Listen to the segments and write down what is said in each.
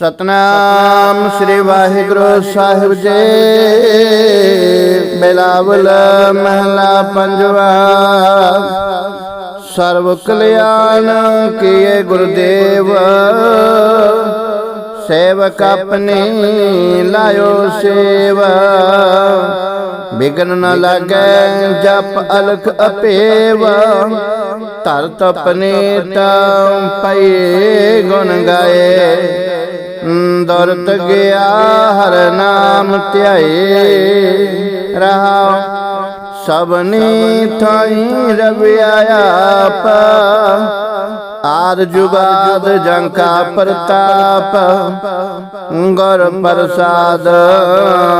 ਸਤਨਾਮ ਸ੍ਰੀ ਵਾਹਿਗੁਰੂ ਸਾਹਿਬ ਜੀ। ਬਿਲਾਵਲ ਮਹਲਾ ਪੰਜਵਾ। ਸਰਬ ਕਲਿਆਣ ਕੀਏ ਗੁਰਦੇਵ। ਸੇਵਕ ਆਪਣੀ ਲਾਇਓ ਸੇਵਾ। ਬਿਗਨ ਨ ਲਾਗੈ ਜਪ ਅਲਖ ਅਪੇਵਾ। ਧਰ ਤਪਨੇ ਤਾਂ ਪਈ ਗੁਣ ਗਾਏ। ਦਰਤ ਗਿਆ ਹਰ ਨਾਮ ਧਿਆਏ ਰਹਾ ਸਭਨੀ ਥਾਈ ਰਵਿਆ ਆਪ। ਆਦ ਜੁਗਾਦ ਜੰਕਾ ਪ੍ਰਤਾਪ। ਗੁਰ ਪ੍ਰਸਾਦ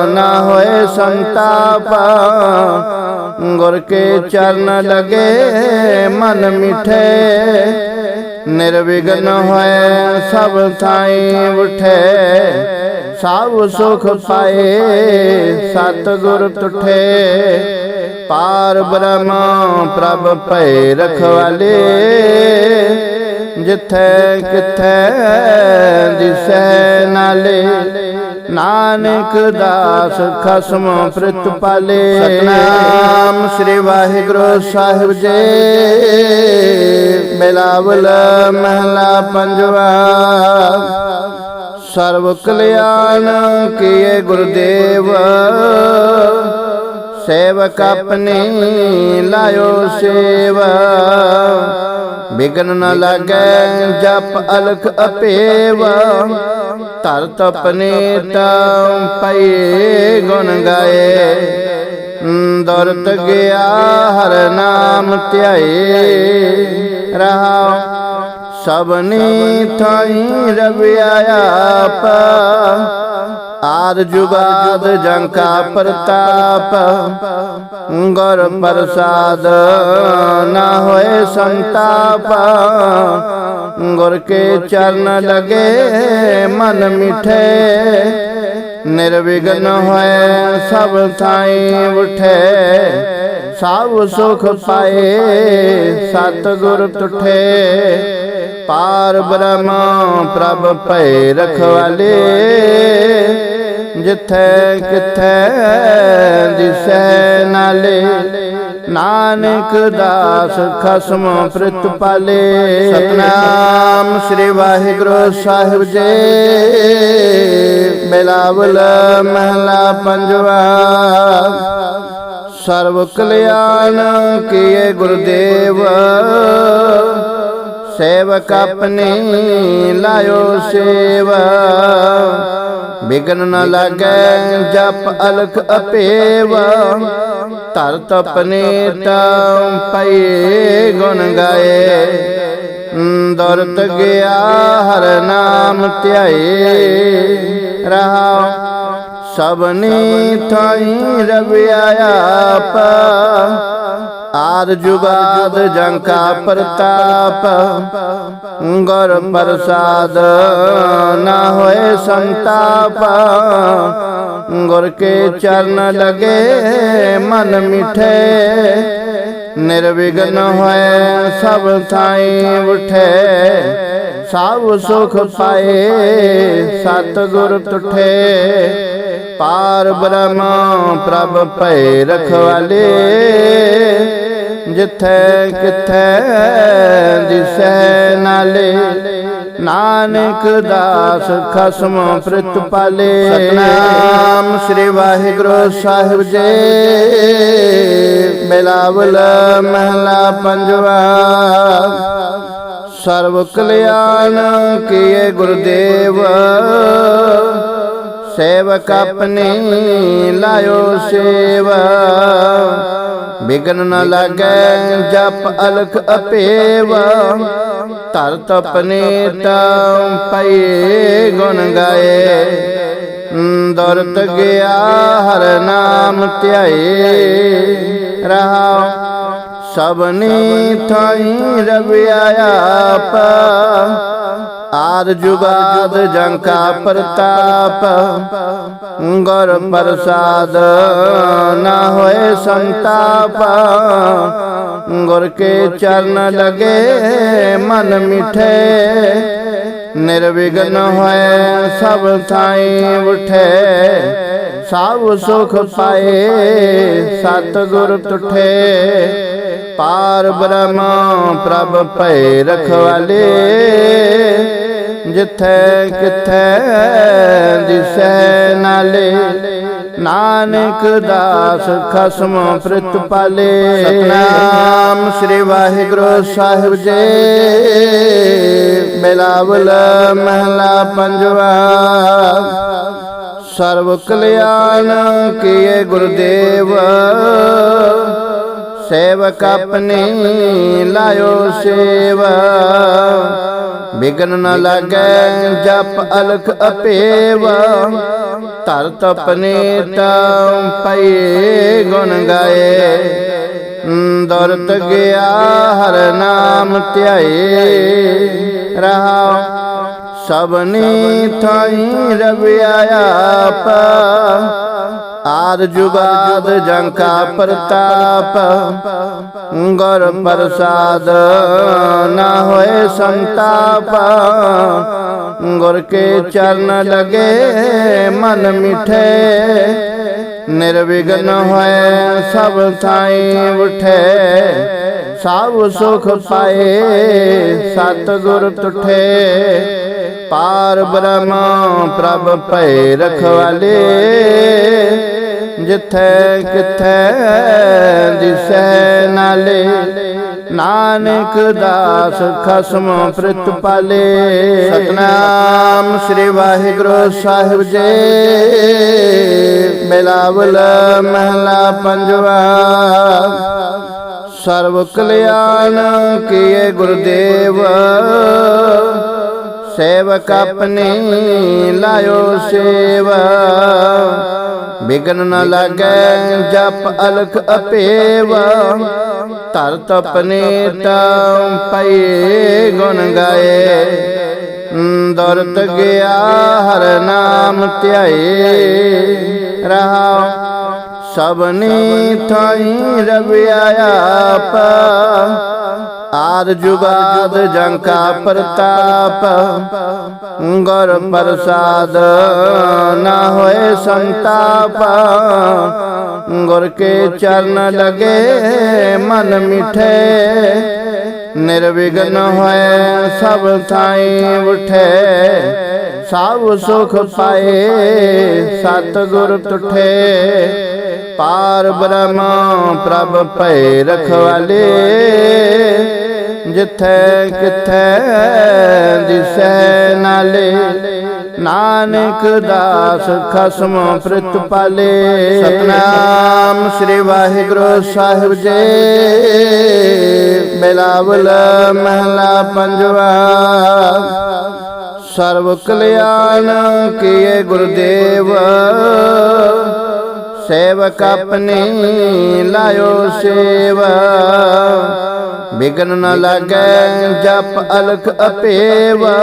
ਨਾ ਹੋਏ ਸੰਤਾਪ। ਗੁਰ ਕੇ ਚਰਨ ਲਗੇ ਮਨ ਮਿਠੇ। ਨਿਰਵਿਘਨ ਹੋਏ, ਸਭ ਥਾਈ ਉਠੇ, ਸਭ ਸੁਖ ਪਾਏ ਸਤ ਗੁਰ ਤੁਠੇ। ਪਾਰ ਬ੍ਰਹਮ ਪ੍ਰਭ ਭੈ ਰਖਵਾਲੇ ਜਿੱਥੇ ਕਿੱਥੇ ਦਿਸੈ ਨਾਲੇ। ਨਾਨਕ ਦਾਸ ਖਸਮ ਪ੍ਰਿਤ ਪਾਲੇ। ਸਤਨਾਮ ਸ੍ਰੀ ਵਾਹਿਗੁਰੂ ਸਾਹਿਬ ਜੀ। ਬਿਲਾਵਲ ਮਹਲਾ ਪੰਜਵਾ। ਸਰਬ ਕਲਿਆਣ ਕੀਏ ਗੁਰਦੇਵ। ਸੇਵਕ ਆਪਣੀ ਲਾਇਓ ਸੇਵਾ। ਬਿਗਨ ਨ ਲਾਗੈ ਜਪ ਅਲਖ ਅਪੇਵਾ। ਧਰ ਤਪਨੇ ਤਾਂ ਪਈ ਗੁਣ ਗਾਏ। ਦਰਤ ਗਿਆ, ਹਰ ਨਾਮ ਧਿਆਏ। ਰਹਾ ਸਭਨੀ ਥਾਈ ਰਵਿਆ ਆਪ। ਆਦ ਜੁਗਾਦ ਜੰਕਾ ਪ੍ਰਤਾਪ, ਗੁਰ ਪ੍ਰਸਾਦ ਨਾ ਹੋਏ ਸੰਤਾਪ। ਗੁਰ ਕੇ ਚਰਨ ਲਗੇ ਮਨ ਮਿਠੇ, ਨਿਰਵਿਘਨ ਹੋਏ ਸਭ ਥਾਈ ਉਠੇ। ਸਭ ਸੁਖ ਪਾਏ ਸਤ ਗੁਰ ਤੁਠੇ। ਪਾਰ ਬ੍ਰਹਮ ਪ੍ਰਭ ਭੈ ਰਖਵਾਲੇ। ਜਿੱਥੇ ਕਿੱਥੇ ਦਿਸੈ ਨਾਲੇ, ਨਾਨਕ ਦਾਸ ਖਸਮ ਪ੍ਰਿਤ ਪਾਲੇ। ਸਤਨਾਮ ਸ੍ਰੀ ਵਾਹਿਗੁਰੂ ਸਾਹਿਬ ਜੀ। ਬਿਲਾਵਲ ਮਹਲਾ ਪੰਜਵਾ। ਸਰਬ ਕਲਿਆਣ ਕੀਏ ਗੁਰਦੇਵ। ਸੇਵਕ ਆਪਣੀ ਲਾਇਓ ਸੇਵਾ। ਬਿਗਨ ਨ ਲਾਗੈ, ਜਪ ਅਲਖ ਅਪੇਵ। ਧਰ ਤਪਨੇ ਤਾਂ ਪਈ ਗੁਣ ਗਾਏ। ਦਰਤ ਗਿਆ ਹਰ ਨਾਮ ਧਿਆਏ। ਰਹਾ ਸਭਨੀ ਥਾਈ ਰਵਿਆ ਆਪ ਆਦ ਜੁਗਾਦ ਜੰਕਾ ਪ੍ਰਤਾਪ। ਗੁਰ ਪ੍ਰਸਾਦ ਨਾ ਹੋਏ ਸੰਤਾਪ। ਗੁਰ ਕੇ ਚਰਨ ਲਗੇ ਮਨ ਮਿਠੇ। ਨਿਰਵਿਘਨ ਹੋਏ ਸਭ ਥਾਈ ਉਠੇ। ਸਭ ਸੁਖ ਪਾਏ ਸਤ ਤੁਠੇ। ਪਾਰ ਬ੍ਰਹਮ ਪ੍ਰਭ ਭੈ ਰਖਵਾਲੇ ਜਿੱਥੇ ਕਿੱਥੇ ਦਿਸੈ ਨਾਲੇ, ਨਾਨਕ ਦਾਸ ਖਸਮ ਪ੍ਰਿਤ ਪਾਲੇ। ਸਤਨਾਮ ਸ੍ਰੀ ਵਾਹਿਗੁਰੂ ਸਾਹਿਬ ਜੀ। ਬਿਲਾਵਲ ਮਹਲਾ ਪੰਜਵਾ। ਸਰਬ ਕਲਿਆਣ ਕੀਏ ਗੁਰਦੇਵ। ਸੇਵਕ ਆਪਣੀ ਲਾਇਓ ਸੇਵਾ। ਬਿਗਨ ਨ ਲਾਗੈ, ਜਪ ਅਲਖ ਅਪੇਵ। ਧਰ ਤਪਨੇ ਤਾਂ ਪਈ ਗੁਣ ਗਾਏ। ਦਰਤ ਗਿਆ ਹਰ ਨਾਮ ਧਿਆਏ। ਰਹਾ ਸਭਨੀ ਥਾਈ ਰਵਿਆ ਆਪ ਆਦ ਜੁਗਾਦ ਜੰਕਾ ਪ੍ਰਤਾਪ ਗੁਰ ਪ੍ਰਸਾਦ ਨਾ ਹੋਏ ਸੰਤਾਪ ਗੁਰ ਕੇ ਚਰਨ ਲਗੇ ਮਨ ਮਿਠੇ ਨਿਰਵਿਘਨ ਹੋਏ ਸਭ ਥਾਈ ਉਠੇ ਸਭ ਸੁਖ ਪਾਏ ਸਤਿਗੁਰ ਪਾਰ ਬ੍ਰਹਮ ਪ੍ਰਭ ਭੈ ਰਖਵਾਲੇ। ਜਿੱਥੈ ਕਿਥੈ ਦਿਸੈ ਨਾਲੇ ਨਾਨਕ ਦਾਸ ਖਸਮ ਪ੍ਰਿਤ ਪਾਲੇ। ਸਤਨਾਮ ਸ੍ਰੀ ਵਾਹਿਗੁਰੂ ਸਾਹਿਬ ਜੀ। ਬਿਲਾਵਲ ਮਹਲਾ ਪੰਜਵਾ। ਸਰਬ ਕਲਿਆਣ ਕੀਏ ਗੁਰਦੇਵ। ਸੇਵਕ ਆਪਣੇ ਲਾਇਓ ਸੇਵਾ। ਬਿਗਨ ਨ ਲਾਗੈ, ਜਪ ਅਲਖ ਅਪੇਵਾ। ਧਰ ਤਪਨੇ ਤਾਂ ਪਏ ਗੁਣ ਗਾਏ। ਦਰਤ ਗਿਆ ਹਰ ਨਾਮ ਧਿਆਏ। ਰਹਾ ਸਭਨੀ ਥਾਈ ਰਵਿਆ ਆਪ। ਆਦ ਜੁਗਾਦ ਜੰਕਾ ਪ੍ਰਤਾਪ, ਗੁਰ ਪ੍ਰਸਾਦ, ਨਾ ਹੋਏ ਸੰਤਾਪ। ਗੁਰ ਕੇ ਚਰਨ ਲਗੇ, ਮਨ ਮਿਠੇ। ਨਿਰਵਿਘਨ ਹੋਏ ਸਭ ਥਾਈ ਉਠੇ। ਸਭ ਸੁਖ ਪਾਏ, ਸਤਿਗੁਰ ਤੁਠੇ। ਪਾਰ ਬ੍ਰਹਮ ਪ੍ਰਭ ਭੈ ਰਖਵਾਲੇ ਜਿੱਥੇ ਕਿਥੈ ਦਿਸੈ ਨਾਲੇ, ਨਾਨਕ ਦਾਸ ਖਸਮ ਪ੍ਰਿਤ ਪਾਲੇ। ਸਤਨਾਮ ਸ੍ਰੀ ਵਾਹਿਗੁਰੂ ਸਾਹਿਬ ਜੀ। ਬਿਲਾਵਲ ਮਹਲਾ ਪੰਜਵਾ। ਸਰਬ ਕਲਿਆਣ ਕੀਏ ਗੁਰਦੇਵ। ਸੇਵਕ ਆਪਣੀ ਲਾਇਓ ਸੇਵਾ। ਬਿਗਨ ਨ ਲਾਗੈ, ਜਪ ਅਲਖ ਅਪੇਵ। ਧਰ ਤਪਨੇ ਤਾਂ ਪਏ ਗੁਣ ਗਾਏ। ਦਰਤ ਗਿਆ ਹਰ ਨਾਮ ਧਿਆਏ। ਰਹਾ ਸਭਨੀ ਥਾਈ ਰਵਿਆ ਆਪ ਆਦ ਜੁਗਾਦ ਜੰਕਾ ਪ੍ਰਤਾਪ ਗੁਰ ਪ੍ਰਸਾਦ ਨਾ ਹੋਏ ਸੰਤਾਪ ਗੁਰ ਕੇ ਚਰਨ ਲਗੇ ਮਨ ਮਿਠੇ ਨਿਰਵਿਘਨ ਹੋਏ ਸਭ ਥਾਈ ਉਠੇ ਸਭ ਸੁਖ ਪਾਏ ਸਤਿਗੁਰ ਪਾਰ ਬ੍ਰਹਮ ਪ੍ਰਭ ਭੈ ਰਖਵਾਲੇ। ਜਿੱਥੈ ਕਿਥੈ ਦਿਸੈ ਨਾਲੇ ਨਾਨਕ ਦਾਸ ਖਸਮ ਪ੍ਰਿਤ ਪਾਲੇ। ਸਤਨਾਮ ਸ੍ਰੀ ਵਾਹਿਗੁਰੂ ਸਾਹਿਬ ਜੀ। ਬਿਲਾਵਲ ਮਹਲਾ ਪੰਜਵਾ। ਸਰਬ ਕਲਿਆਣ ਕੀਏ ਗੁਰਦੇਵ। ਸੇਵਕ ਆਪਣੇ ਲਾਇਓ ਸੇਵਾ। ਬਿਗਨ ਨ ਲਾਗੈ, ਜਪ ਅਲਖ ਅਪੇਵਾ।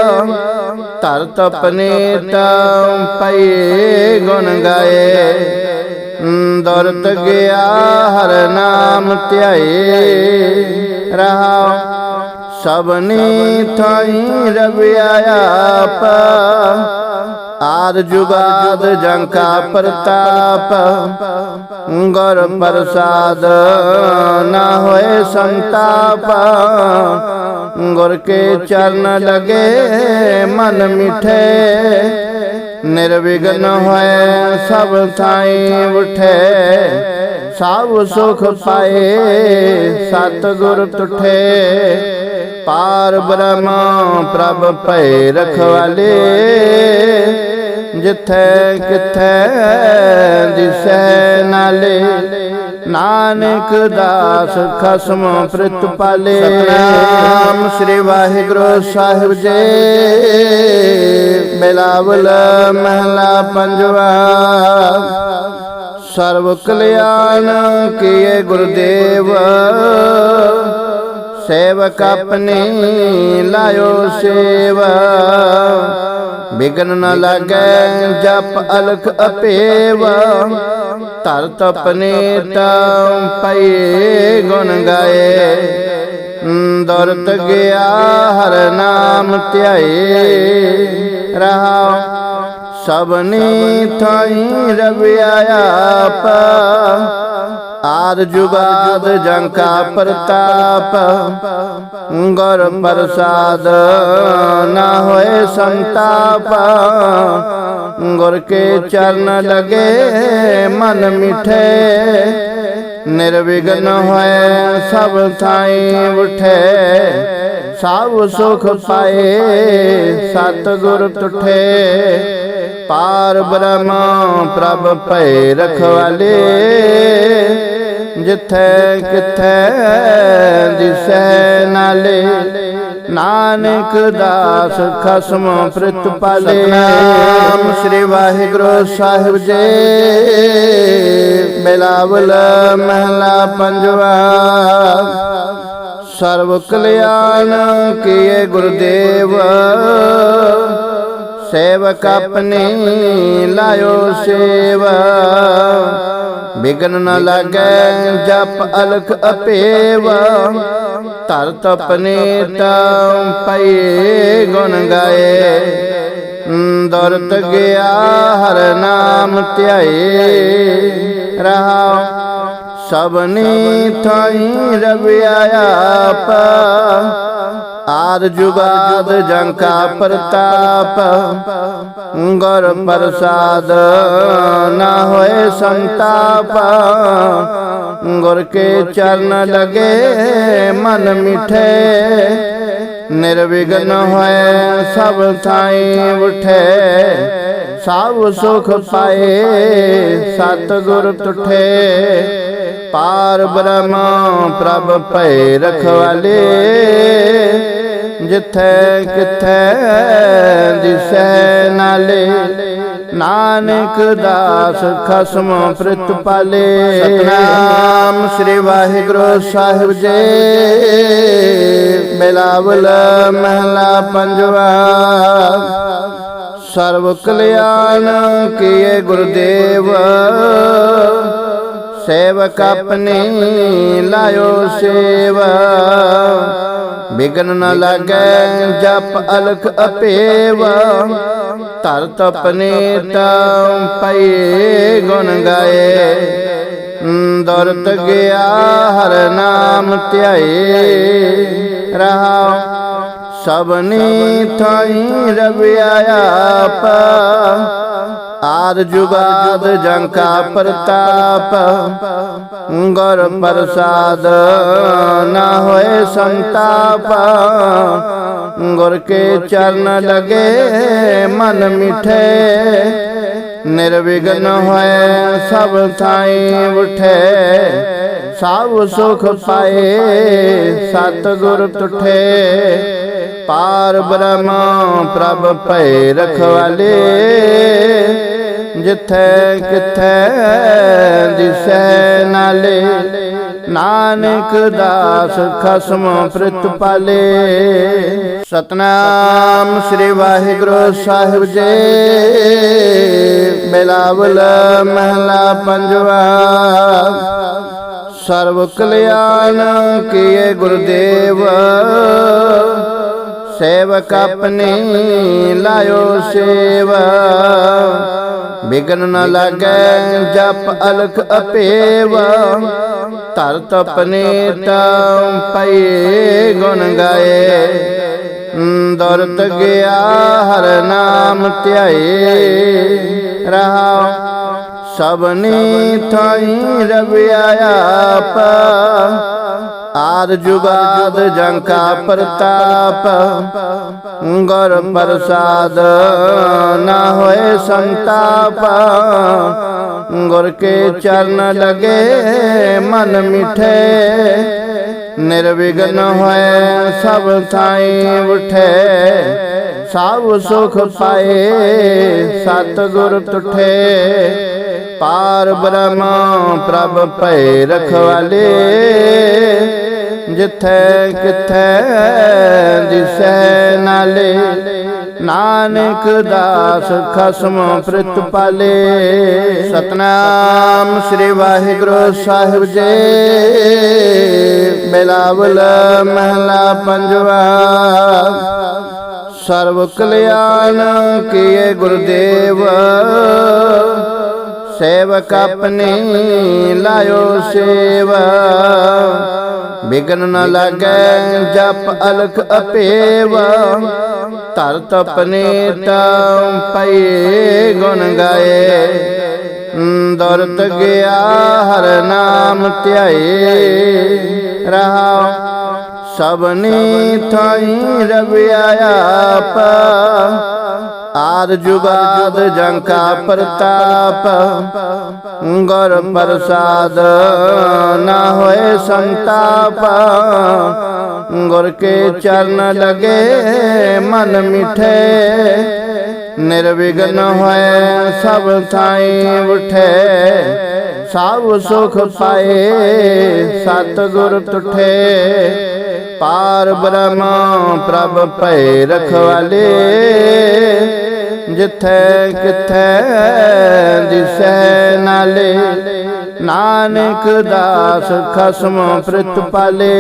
ਧਰ ਤਪਨੇ ਤਾਂ ਪਏ ਗੁਣ ਗਾਏ। ਦਰਤ ਗਿਆ, ਹਰ ਨਾਮ ਧਿਆਏ। ਰਹਾ ਸਭਨੀ ਥਾਈ ਰਵਿਆ ਆਪ। ਆਦ ਜੁਗਾਦ ਜੰਕਾ ਪ੍ਰਤਾਪ, ਗੁਰ ਪ੍ਰਸਾਦ ਨਾ ਹੋਏ ਸੰਤਾਪ। ਗੁਰ ਕੇ ਚਰਨ ਲਗੇ ਮਨ ਮਿਠੇ, ਨਿਰਵਿਘਨ ਹੋਏ ਸਭ ਥਾਈ ਉਠੇ। ਸਭ ਸੁਖ ਪਾਏ ਸਤਿਗੁਰ ਤੁਠੇ। ਪਾਰ ਬ੍ਰਹਮ ਪ੍ਰਭ ਭੈ ਰਖਵਾਲੇ, ਜਿੱਥੇ ਕਿਥੇ ਦਿਸੈ ਨਾਲੇ, ਨਾਨਕ ਦਾਸ ਖਸਮ ਪ੍ਰਿਤ ਪਾਲੇ। ਸਤਨਾਮ ਸ੍ਰੀ ਵਾਹਿਗੁਰੂ ਸਾਹਿਬ ਜੀ। ਬਿਲਾਵਲ ਮਹਲਾ ਪੰਜਵਾ। ਸਰਬ ਕਲਿਆਣ ਕੀਏ ਗੁਰਦੇਵ। ਸੇਵਕ ਆਪਣੇ ਲਾਇਓ ਸੇਵਾ। ਬਿਗਨ ਨ ਲਾਗੈ, ਜਪ ਅਲਖ ਅਪੇਵ। ਧਰ ਤਪਨੇ ਤਾਂ ਪਏ ਗੁਣ ਗਾਏ। ਦਰਤ ਗਿਆ ਹਰ ਨਾਮ ਧਿਆਏ। ਰਹਾ ਸਭਨੀ ਥਾਈ ਰਵਿਆ ਆਪ। ਆਦ ਜੁਗਾਦ ਜੰਕਾ ਪ੍ਰਤਾਪ। ਗੁਰ ਪ੍ਰਸਾਦ ਨਾ ਹੋਏ ਸੰਤਾਪ। ਗੁਰ ਕੇ ਚਰਨ ਲਗੇ ਮਨ ਮਿਠੇ। ਨਿਰਵਿਘਨ ਹੋਏ ਸਭ ਥਾਈ ਉਠੇ। ਸਭ ਸੁਖ ਪਾਏ ਸਤ ਗੁਰ ਤੁਠੇ। ਪਾਰ ਬ੍ਰਹਮ ਪ੍ਰਭ ਭੈ ਰਖਵਾਲੇ ਜਿੱਥੈ ਕਿਥੈ ਦਿਸੈ ਨਾਲੇ ਨਾਨਕ ਦਾਸ ਖਸਮ ਪ੍ਰਿਤ ਪਾਲੇ। ਨਾਮ ਸ੍ਰੀ ਵਾਹਿਗੁਰੂ ਸਾਹਿਬ ਜੀ ਬਿਲਾਵਲ ਮਹਲਾ ਪੰਜਵਾ। ਸਰਵ ਕਲਿਆਣ ਕੀਏ ਗੁਰਦੇਵ ਸੇਵਕ ਆਪਣੇ ਲਾਇਓ ਸੇਵਾ। ਬਿਗਨ ਨ ਲਾਗੈ ਜਪ ਅਲਖ ਅਪੇਵ। ਧਰਤ ਆਪਣੇ ਤਾਂ ਪਏ ਗੁਣ ਗਾਏ। ਦਰਤ ਗਿਆ ਹਰ ਨਾਮ ਧਿਆਏ। ਰਹਾ ਸਭਨੀ ਥਾਈ ਰਵਿਆ ਆਪ। ਆਦ ਜੁਗਾਦ ਜੰਕਾ ਪ੍ਰਤਾਪ। ਗੁਰ ਪ੍ਰਸਾਦ ਨਾ ਹੋਏ ਸੰਤਾਪ। ਗੁਰ ਕੇ ਚਰਨ ਲਗੇ ਮਨ ਮਿਠੇ। ਨਿਰਵਿਘਨ ਹੋਏ ਸਭ ਥਾਈ ਉਠੇ। ਸਭ ਸੁਖ ਪਾਏ ਸਤ ਗੁਰ ਤੁਠੇ। ਪਾਰ ਬ੍ਰਹਮ ਪ੍ਰਭ ਭੈ ਰਖਵਾਲੇ। ਜਿੱਥੇ ਕਿਥੈ ਦਿਸੈ ਨਾਲੇ, ਨਾਨਕ ਦਾਸ ਖਸਮ ਪ੍ਰਿਤ ਪਾਲੇ। ਸਤਨਾਮ ਸ੍ਰੀ ਵਾਹਿਗੁਰੂ ਸਾਹਿਬ ਜੀ। ਬਿਲਾਵਲ ਮਹਲਾ ਪੰਜਵਾ। ਸਰਵ ਕਲਿਆਣ ਕੀਏ ਗੁਰਦੇਵ। ਸੇਵਕ ਆਪਣੇ ਲਾਇਓ ਸੇਵਾ। ਬਿਗਨ ਨ ਲਾਗੈ, ਜਪ ਅਲਖ ਅਪੇਵ। ਧਰਤ ਆਪਣੇ ਤਾਂ ਪਏ ਗੁਣ ਗਾਏ। ਦਰਤ ਗਿਆ ਹਰ ਨਾਮ ਧਿਆਏ। ਰਹਾ ਸਭਨੀ ਥਾਈ ਰਵਿਆ ਆਪ। ਆਦ ਜੁਗਾਦ ਜੰਕਾ ਪ੍ਰਤਾਪ, ਗੁਰ ਪ੍ਰਸਾਦ ਨਾ ਹੋਏ ਸੰਤਾਪ। ਗੁਰ ਕੇ ਚਰਨ ਲਗੇ ਮਨ ਮਿਠੇ, ਨਿਰਵਿਘਨ ਹੋਏ ਸਭ ਥਾਈ ਉਠੇ। ਸਭ ਸੁਖ ਪਾਏ ਸਤ ਗੁਰ ਤੁਠੇ। ਪਾਰ ਬ੍ਰਹਮ ਪ੍ਰਭ ਭੈ ਰਖਵਾਲੇ, ਜਿੱਥੈ ਕਿਥੇ ਦਿਸੈ ਨਾਲੇ, ਨਾਨਕ ਦਾਸ ਖਸਮ ਪ੍ਰਿਤ ਪਾਲੇ। ਸਤਨਾਮ ਸ੍ਰੀ ਵਾਹਿਗੁਰੂ ਸਾਹਿਬ ਜੀ। ਬਿਲਾਵਲ ਮਹਲਾ ਪੰਜਵਾ। ਸਰਵ ਕਲਿਆਣ ਕੀਏ ਗੁਰਦੇਵ। ਸੇਵਕ ਆਪਣੀ ਲਾਇਓ ਸੇਵਾ। ਬਿਗਨ ਨ ਲਾਗੈ, ਜਪ ਅਲਖ ਅਪੇਵ। ਧਰਤ ਆਪਣੇ ਤਾਂ ਪਏ ਗੁਣ ਗਾਏ। ਦਰਤ ਗਿਆ ਹਰ ਨਾਮ ਧਿਆਏ। ਰਹਾ ਸਭਨੀ ਥਾਈ ਰਵਿਆ ਆਪ। ਆਦ ਜੁਗਾਦ ਜੰਕਾ ਪ੍ਰਤਾਪ, ਗੁਰ ਪ੍ਰਸਾਦ ਨਾ ਹੋਏ ਸੰਤਾਪ। ਗੁਰ ਕੇ ਚਰਨ ਲਗੇ ਮਨ ਮਿਠੇ, ਨਿਰਵਿਘਨ ਹੋਏ ਸਭ ਥਾਈ ਉਠੇ। ਸਭ ਸੁਖ ਪਾਏ ਸਤ ਗੁਰ ਤੁਠੇ ਪਾਰ ਬ੍ਰਹਮ ਪ੍ਰਭ ਭੈ ਰਖਵਾਲੇ, ਜਿੱਥੇ ਕਿਥੇ ਦਿਸੈ ਨਾਲੇ, ਨਾਨਕ ਦਾਸ ਖਸਮ ਪ੍ਰਿਤ ਪਾਲੇ। ਸਤਨਾਮ ਸ੍ਰੀ ਵਾਹਿਗੁਰੂ ਸਾਹਿਬ ਜੀ। ਬਿਲਾਵਲ ਮਹਲਾ ਪੰਜਵਾ। ਸਰਵ ਕਲਿਆਣ ਕੀਏ ਗੁਰਦੇਵ। ਸੇਵਕ ਆਪਣੀ ਲਾਇਓ ਸੇਵਾ। ਬਿਗਨ ਨ ਲਾਗੈ, ਜਪ ਅਲਖ ਅਪੇਵ। ਧਰ ਤਪਨੇ ਤਾਂ ਪਏ ਗੁਣ ਗਾਏ। ਦਰਤ ਗਿਆ ਹਰ ਨਾਮ ਧਿਆਏ। ਰਹਾ ਸਭਨੀ ਥਾਈ ਰਵਿਆ ਆਪ। ਆਦ ਜੁਗਾਦ ਜੰਕਾ ਪ੍ਰਤਾਪ ਗੁਰ ਪ੍ਰਸਾਦ ਨਾ ਹੋਏ ਸੰਤਾਪ। ਗੁਰ ਕੇ ਚਰਨ ਲਗੇ ਮਨ ਮਿਠੇ। ਨਿਰਵਿਘਨ ਹੋਏ ਸਭ ਥਾਈ ਉਠੇ। ਸਭ ਸੁਖ ਪਾਏ। ਸਤ ਤੁਠੇ। ਪਾਰ ਬ੍ਰਹਮ ਪ੍ਰਭ ਭੈ ਰਖਵਾਲੇ। ਜਿੱਥੇ ਕਿਥੈ ਦਿਸੈ ਨਾਲੇ, ਨਾਨਕ ਦਾਸ ਖਸਮ ਪ੍ਰਿਤ ਪਾਲੇ।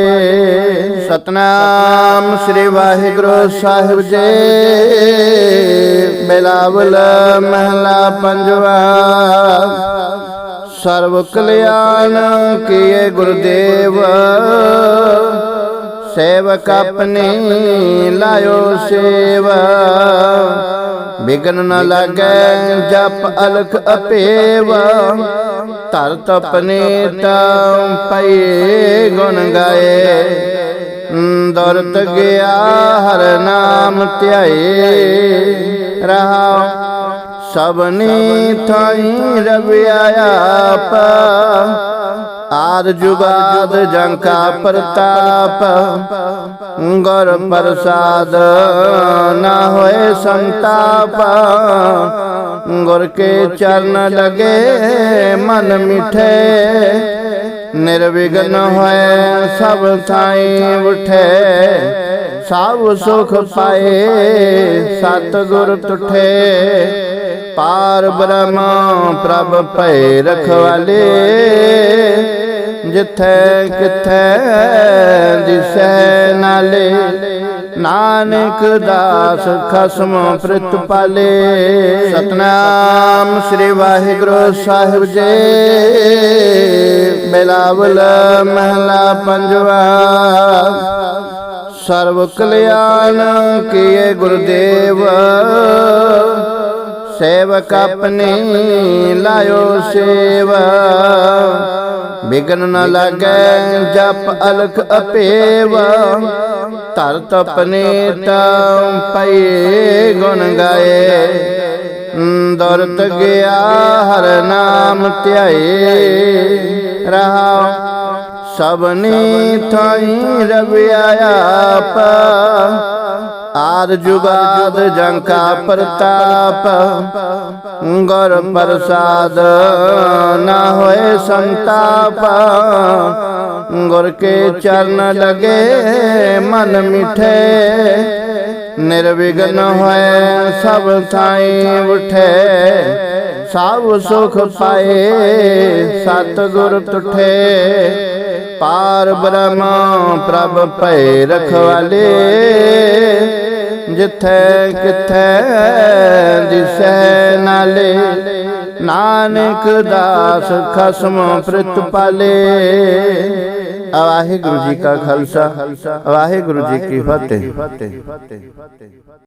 ਸਤਨਾਮ ਸ੍ਰੀ ਵਾਹਿਗੁਰੂ ਸਾਹਿਬ ਜੀ। ਬਿਲਾਵਲ ਮਹਲਾ ਪੰਜਵਾ। ਸਰਬ ਕਲਿਆਣ ਕੀਏ ਗੁਰਦੇਵ। ਸੇਵਕ ਆਪਣੀ ਲਾਇਓ ਸੇਵਾ। ਬਿਗਨ ਨ ਲਾਗੈ, ਜਪ ਅਲਖ ਅਪੇਵ। ਧਰ ਤਪਨੇ ਤਾਂ ਪਏ ਗੁਣ ਗਾਏ। ਦਰਤ ਗਿਆ ਹਰ ਨਾਮ ਧਿਆਏ। ਰਹਾ ਸਭਨੀ ਥਾਈ ਰਵਿਆ ਆਪ। ਆਦ ਜੁਗਾਦ ਜੰਕਾ ਪ੍ਰਤਾਪ। ਗੁਰ ਪ੍ਰਸਾਦ ਨਾ ਹੋਏ ਸੰਤਾਪ। ਗੁਰ ਕੇ ਚਰਨ ਲਗੇ ਮਨ ਮਿਠੇ। ਨਿਰਵਿਘਨ ਹੋਏ ਸਭ ਥਾਈ ਉਠੇ। ਸਭ ਸੁਖ ਪਾਏ ਸਤ ਤੁਠੇ। ਪਾਰ ਬ੍ਰਹਮ ਪ੍ਰਭ ਭੈ ਰਖਵਾਲੇ ਜਿੱਥੇ ਕਿਥੇ ਦਿਸੈ ਨਾਲੇ, ਨਾਨਕ ਦਾਸ ਖਸਮ ਪ੍ਰਿਤ ਸਤਨਾਮ ਸ੍ਰੀ ਵਾਹਿਗੁਰੂ ਸਾਹਿਬ ਜੀ। ਬਿਲਾਵਲ ਮਹਲਾ ਪੰਜਵਾ। ਸਰਬ ਕਲਿਆਣ ਕੀਏ ਗੁਰਦੇਵ। ਸੇਵਕ ਆਪਣੀ ਲਾਇਓ ਸੇਵਾ। ਬਿਗਨ ਨ ਲਾਗੈ, ਜਪ ਅਲਖ ਅਪੇਵ। ਧਰ ਤਪਨੇ ਤਾਂ ਪਏ ਗੁਣ ਗਾਏ। ਦਰਤ ਗਿਆ ਹਰ ਨਾਮ ਧਿਆਏ। ਰਹਾ ਸਭਨੀ ਥਾਈ ਰਵਿਆ ਆਪ। ਆਦ ਜੁਗਾਦ ਜੰਕਾ ਪ੍ਰਤਾਪ। ਗੁਰ ਪ੍ਰਸਾਦ ਨਾ ਹੋਏ ਸੰਤਾਪ। ਗੁਰ ਕੇ ਚਰਨ ਲਗੇ ਮਨ ਮਿਠੇ। ਨਿਰਵਿਘਨ ਹੋਏ ਸਭ ਥਾਈ ਉਠੇ। ਸਭ ਸੁਖ ਪਾਏ ਸਤ ਗੁਰ ਤੁਠੇ। ਪਾਰ ਬ੍ਰਹਮ ਪ੍ਰਭ ਭੈ ਰਖਵਾਲੇ। ਜਿੱਥੈ ਕਿਥੈ ਦਿਸੈ ਨਾਲੇ ਨਾਨਕ ਦਾਸ ਖਸਮ ਪ੍ਰਿਤ ਪਾਲੇ। ਵਾਹਿਗੁਰੂ ਜੀ ਕਾ ਖਾਲਸਾ ਵਾਹਿਗੁਰੂ ਜੀ ਕੀ ਫਤਿਹ।